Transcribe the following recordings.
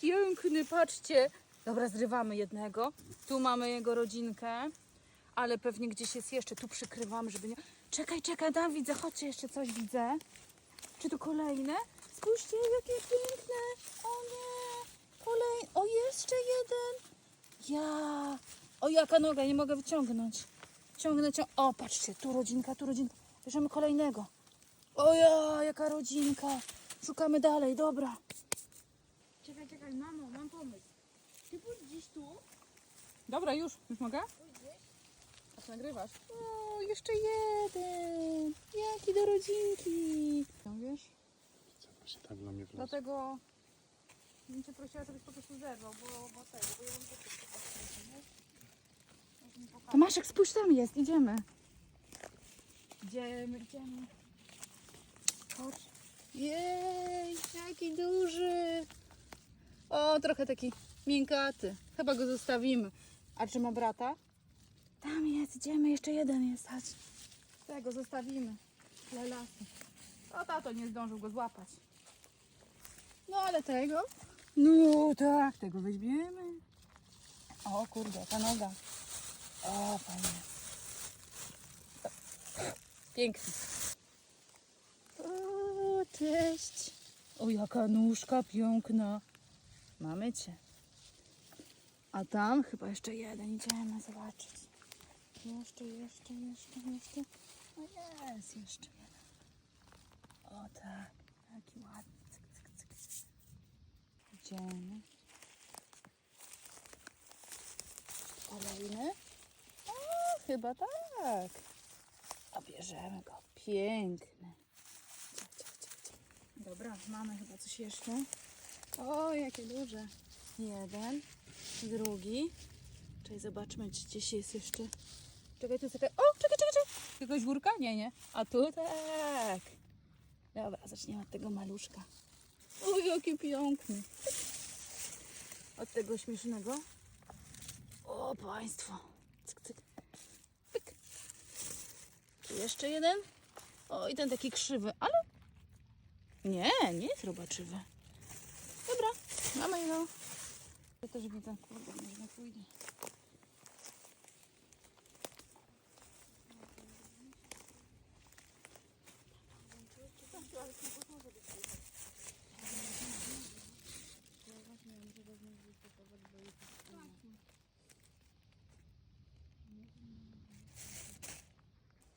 piękny, patrzcie. Dobra, zrywamy jednego. Tu mamy jego rodzinkę, ale pewnie gdzieś jest jeszcze. Tu przykrywamy, żeby nie... Czekaj, czekaj, tam widzę, chodźcie, jeszcze coś widzę. Czy to kolejne? Spójrzcie, jakie piękne. O nie, kolejny. O, jeszcze jeden. Ja. O, jaka noga, nie mogę wyciągnąć. Ciągnę, ciągnę. O, patrzcie, tu rodzinka, tu rodzinka. Bierzemy kolejnego. O ja, jaka rodzinka. Szukamy dalej, dobra. Czekaj, czekaj, mamo, mam pomysł. Ty pójdź gdzieś tu. Dobra, już, już mogę? A co nagrywasz? O, jeszcze jeden. Jaki do rodzinki. No wiesz, Co się tak na mnie wlazł? dlatego bym cię prosiła, żebyś po prostu zerwał, bo, bo tego, bo ja mam Tomaszek, spójrz, tam jest, idziemy. Idziemy, idziemy. Chodź. Jej, jaki duży. O, trochę taki miękkaty. Chyba go zostawimy. A czy ma brata? Tam jest, idziemy, jeszcze jeden jest, chodź. Tego zostawimy. Dla lasu. O, tato nie zdążył go złapać. No, ale tego? No, tak, tego weźmiemy. O kurde, ta noga. O, fajnie. Piękny. O, cześć. O, jaka nóżka piękna. Mamy cię. A tam chyba jeszcze jeden. Idziemy zobaczyć. Jeszcze, jeszcze, jeszcze, jeszcze. O, jest jeszcze jeden. O, tak. Jaki ładny. Idziemy. Kolejny. O, chyba tak. A bierzemy go. Piękny. Dobra, mamy chyba coś jeszcze. O, jakie duże. Jeden, drugi. Czekaj, zobaczmy, czy gdzieś jest jeszcze. Czekaj, tu czekaj. O, czekaj, czekaj, czekaj. Jakiegoś wórka? Nie, nie. A tu tak. Dobra, zaczniemy od tego maluszka. O, jaki piękny. Od tego śmiesznego. O, państwo. Cyk, cyk. Pyk. Tu jeszcze jeden. O, i ten taki krzywy, ale... Nie, nie jest robaczywy. Dobra, mamy go. Ja też widzę, kurde, może nie pójdzie.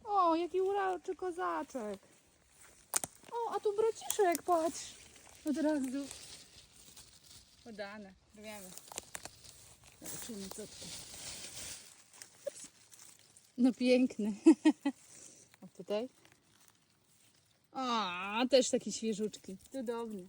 O, jaki uroczy kozaczek. O, a tu braciszek, patrz. Od razu. Udane, wiemy. Zobaczymy, co tu. No piękny. A tutaj? A, też taki świeżuczki. Cudowny.